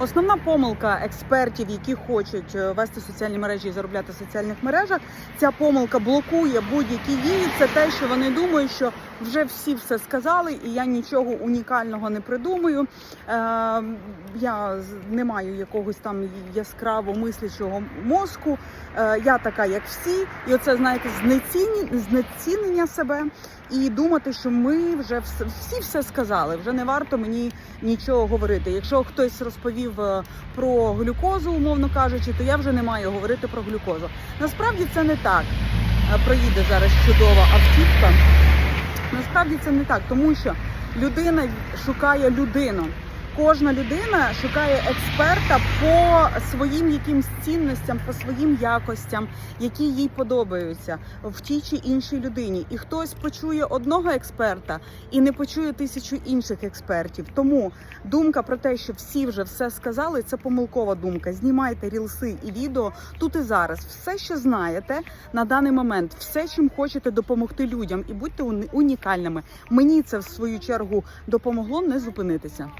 Основна помилка експертів, які хочуть е, вести соціальні мережі і заробляти в соціальних мережах, ця помилка блокує будь-які дії. Це те, що вони думають, що вже всі все сказали, і я нічого унікального не придумаю. Е, я не маю якогось там яскраво мислячого мозку. Е, я така, як всі, і оце знаєте, знеціні- знецінення себе і думати, що ми вже всі все сказали. Вже не варто мені нічого говорити. Якщо хтось розповів е, про глюкозу, умовно кажучи, то я вже не маю говорити про глюкозу. Насправді це не так. Е, Проїде зараз чудова автівка. Насправді це не так, тому що людина шукає людину. Кожна людина шукає експерта по своїм якимсь цінностям, по своїм якостям, які їй подобаються в тій чи іншій людині. І хтось почує одного експерта і не почує тисячу інших експертів. Тому думка про те, що всі вже все сказали, це помилкова думка. Знімайте рілси і відео тут і зараз. Все, що знаєте на даний момент, все, чим хочете допомогти людям, і будьте унікальними. Мені це в свою чергу допомогло не зупинитися.